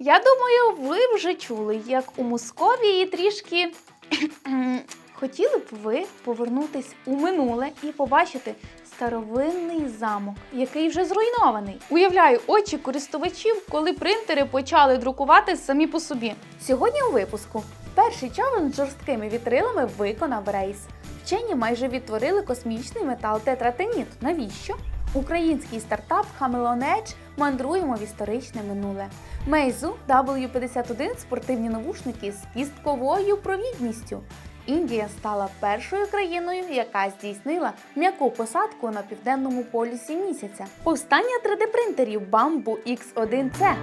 Я думаю, ви вже чули, як у Московії трішки хотіли б ви повернутись у минуле і побачити старовинний замок, який вже зруйнований. Уявляю очі користувачів, коли принтери почали друкувати самі по собі. Сьогодні у випуску перший човен з жорсткими вітрилами виконав рейс. Вчені майже відтворили космічний метал тетратеніт. Навіщо? Український стартап Edge мандруємо в історичне минуле. Мейзу W51 спортивні навушники з кістковою провідністю. Індія стала першою країною, яка здійснила м'яку посадку на південному полюсі місяця. Повстання 3D-принтерів Bamboo X1C.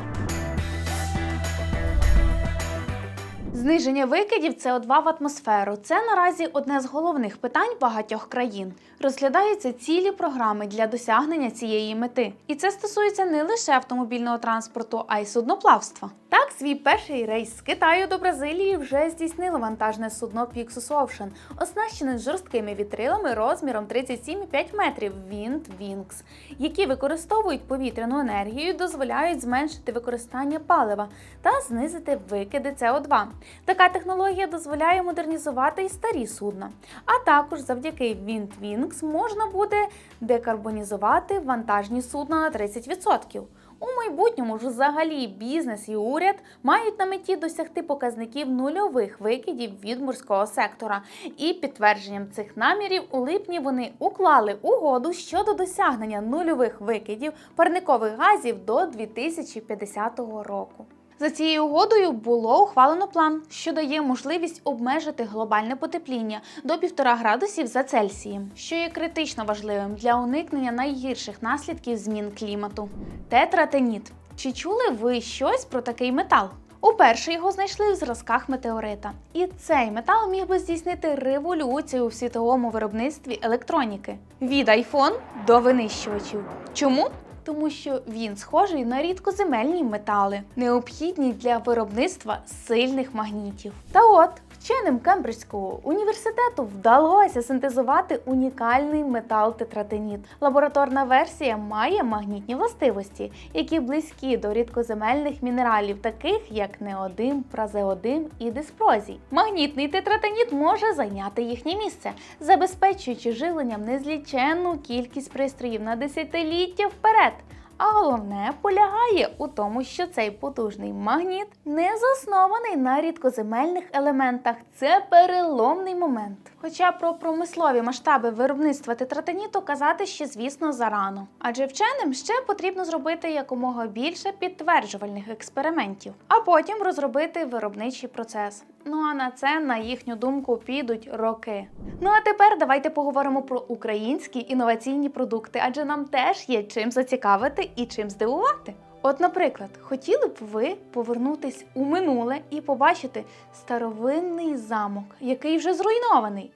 Зниження викидів СО2 в атмосферу це наразі одне з головних питань багатьох країн. Розглядаються цілі програми для досягнення цієї мети. І це стосується не лише автомобільного транспорту, а й судноплавства. Так, свій перший рейс з Китаю до Бразилії вже здійснило вантажне судно Pixus Ocean, оснащене жорсткими вітрилами розміром 37,5 метрів Wind Wings, які використовують повітряну енергію, дозволяють зменшити використання палива та знизити викиди СО2. Така технологія дозволяє модернізувати і старі судна. А також завдяки WindWings можна буде декарбонізувати вантажні судна на 30%. У майбутньому ж взагалі бізнес і уряд мають на меті досягти показників нульових викидів від морського сектора. І підтвердженням цих намірів у липні вони уклали угоду щодо досягнення нульових викидів парникових газів до 2050 року. За цією угодою було ухвалено план, що дає можливість обмежити глобальне потепління до 1,5 градусів за Цельсієм, що є критично важливим для уникнення найгірших наслідків змін клімату. Тетратеніт. Чи чули ви щось про такий метал? Уперше його знайшли в зразках метеорита, і цей метал міг би здійснити революцію у світовому виробництві електроніки від iPhone до винищувачів. Чому? Тому що він схожий на рідкоземельні метали, необхідні для виробництва сильних магнітів. Та от вченим Кембриджського університету вдалося синтезувати унікальний метал тетратеніт. Лабораторна версія має магнітні властивості, які близькі до рідкоземельних мінералів, таких як неодим, празеодим і диспрозій. Магнітний тетратеніт може зайняти їхнє місце, забезпечуючи живленням незліченну кількість пристроїв на десятиліття вперед. А головне полягає у тому, що цей потужний магніт не заснований на рідкоземельних елементах. Це переломний момент. Хоча про промислові масштаби виробництва тетратеніту казати ще, звісно, зарано. Адже вченим ще потрібно зробити якомога більше підтверджувальних експериментів, а потім розробити виробничий процес. Ну а на це, на їхню думку, підуть роки. Ну а тепер давайте поговоримо про українські інноваційні продукти, адже нам теж є чим зацікавити і чим здивувати. От, наприклад, хотіли б ви повернутись у минуле і побачити старовинний замок, який вже зруйнований.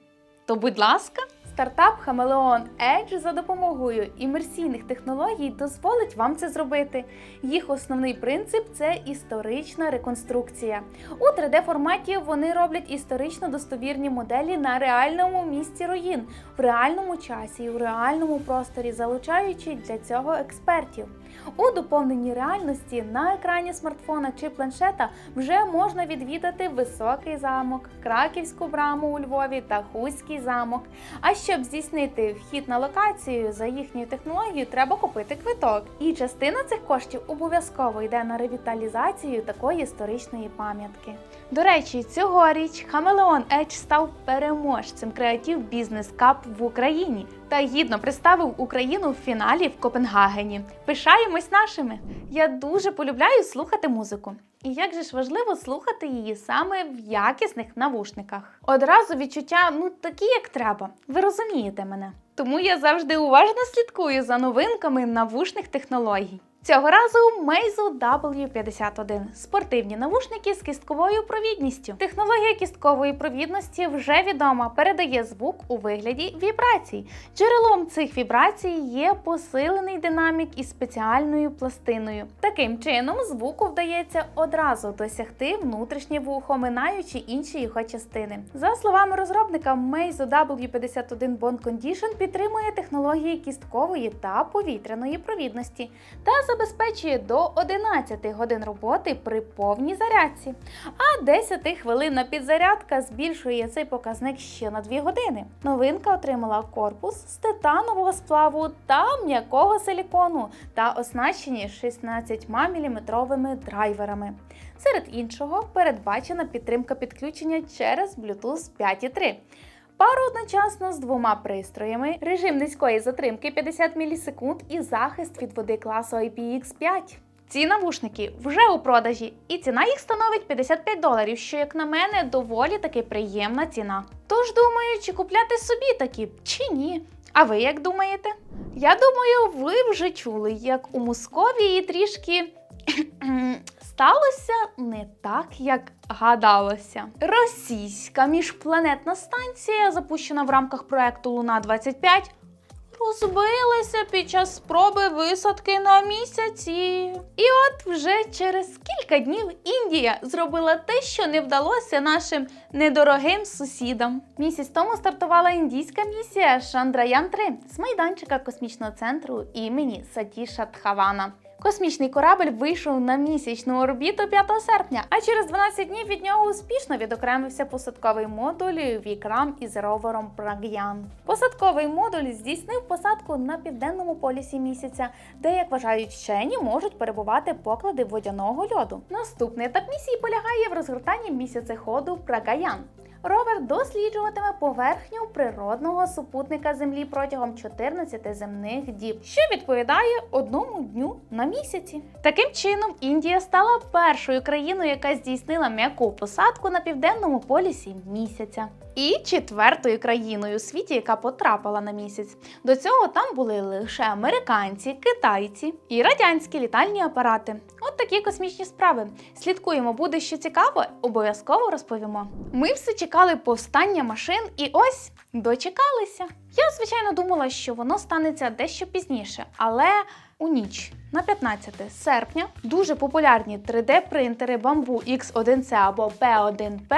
То, будь ласка, стартап Хамелеон Edge за допомогою імерсійних технологій дозволить вам це зробити. Їх основний принцип це історична реконструкція. У 3D-форматі вони роблять історично достовірні моделі на реальному місці руїн, в реальному часі і в реальному просторі, залучаючи для цього експертів. У доповненій реальності на екрані смартфона чи планшета вже можна відвідати високий замок, краківську браму у Львові та Хуський замок. А щоб здійснити вхід на локацію за їхньою технологією, треба купити квиток. І частина цих коштів обов'язково йде на ревіталізацію такої історичної пам'ятки. До речі, цьогоріч Хамелеон Edge став переможцем Creative Business Cup в Україні та гідно представив Україну в фіналі в Копенгагені. Пишаємось нашими! Я дуже полюбляю слухати музику. І як же ж важливо слухати її саме в якісних навушниках. Одразу відчуття ну такі, як треба. Ви розумієте мене. Тому я завжди уважно слідкую за новинками навушних технологій. Цього разу Meizu W51 спортивні навушники з кістковою провідністю. Технологія кісткової провідності вже відома, передає звук у вигляді вібрацій. Джерелом цих вібрацій є посилений динамік із спеціальною пластиною. Таким чином, звуку вдається одразу досягти внутрішнє вухо, минаючи інші його частини. За словами розробника, Meizu W51 Bond Condition підтримує технології кісткової та повітряної провідності та забезпечує до 11 годин роботи при повній зарядці, а 10 хвилинна підзарядка збільшує цей показник ще на 2 години. Новинка отримала корпус з титанового сплаву та м'якого силікону та оснащені 16 мм драйверами. Серед іншого передбачена підтримка підключення через Bluetooth 5.3. Пару одночасно з двома пристроями, режим низької затримки 50 мілісекунд і захист від води класу IPX5. Ці навушники вже у продажі, і ціна їх становить 55 доларів, що, як на мене, доволі таки приємна ціна. Тож думаю, чи купляти собі такі, чи ні. А ви як думаєте? Я думаю, ви вже чули, як у Московії трішки сталося не так, як гадалося. Російська міжпланетна станція, запущена в рамках проекту Луна 25 розбилася під час спроби висадки на місяці. І от вже через кілька днів Індія зробила те, що не вдалося нашим недорогим сусідам. Місяць тому стартувала індійська місія Шандраян 3 з майданчика космічного центру імені Сатіша Тхавана. Космічний корабль вийшов на місячну орбіту 5 серпня, а через 12 днів від нього успішно відокремився посадковий модуль Вікрам із ровером Праг'ян. Посадковий модуль здійснив посадку на південному полюсі місяця, де, як вважають вчені, можуть перебувати поклади водяного льоду. Наступний етап місії полягає в розгортанні місяцеходу Прагаян. Ровер досліджуватиме поверхню природного супутника Землі протягом 14 земних діб, що відповідає одному дню на місяці. Таким чином, Індія стала першою країною, яка здійснила м'яку посадку на південному полюсі місяця. І четвертою країною у світі, яка потрапила на місяць. До цього там були лише американці, китайці і радянські літальні апарати. От такі космічні справи. Слідкуємо, буде що цікаво, обов'язково розповімо. Ми все чекали повстання машин і ось дочекалися. Я, звичайно, думала, що воно станеться дещо пізніше, але у ніч на 15 серпня дуже популярні 3D-принтери Bamboo X1C або P1P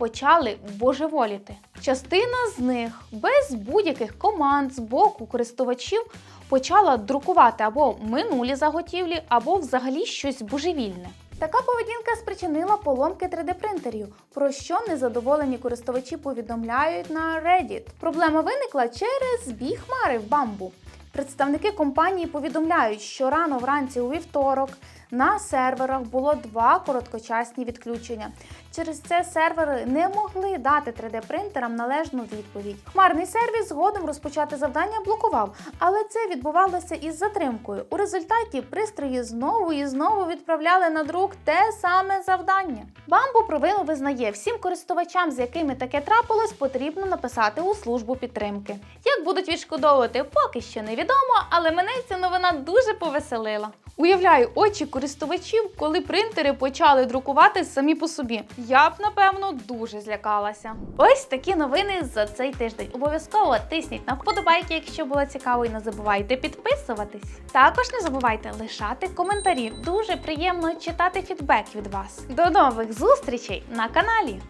почали божеволіти. Частина з них без будь-яких команд з боку користувачів почала друкувати або минулі заготівлі, або взагалі щось божевільне. Така поведінка спричинила поломки 3D-принтерів, про що незадоволені користувачі повідомляють на Reddit. Проблема виникла через збій хмари в бамбу. Представники компанії повідомляють, що рано вранці у вівторок на серверах було два короткочасні відключення. Через це сервери не могли дати 3D-принтерам належну відповідь. Хмарний сервіс згодом розпочати завдання блокував, але це відбувалося із затримкою. У результаті пристрої знову і знову відправляли на друк те саме завдання. Бамбу провину визнає всім користувачам, з якими таке трапилось, потрібно написати у службу підтримки. Як будуть відшкодовувати, поки що невідомо, але мене ця новина дуже повеселила. Уявляю очі користувачів, коли принтери почали друкувати самі по собі. Я б напевно дуже злякалася. Ось такі новини за цей тиждень. Обов'язково тисніть на вподобайки, якщо було цікаво, і не забувайте підписуватись. Також не забувайте лишати коментарі. Дуже приємно читати фідбек від вас. До нових зустрічей на каналі!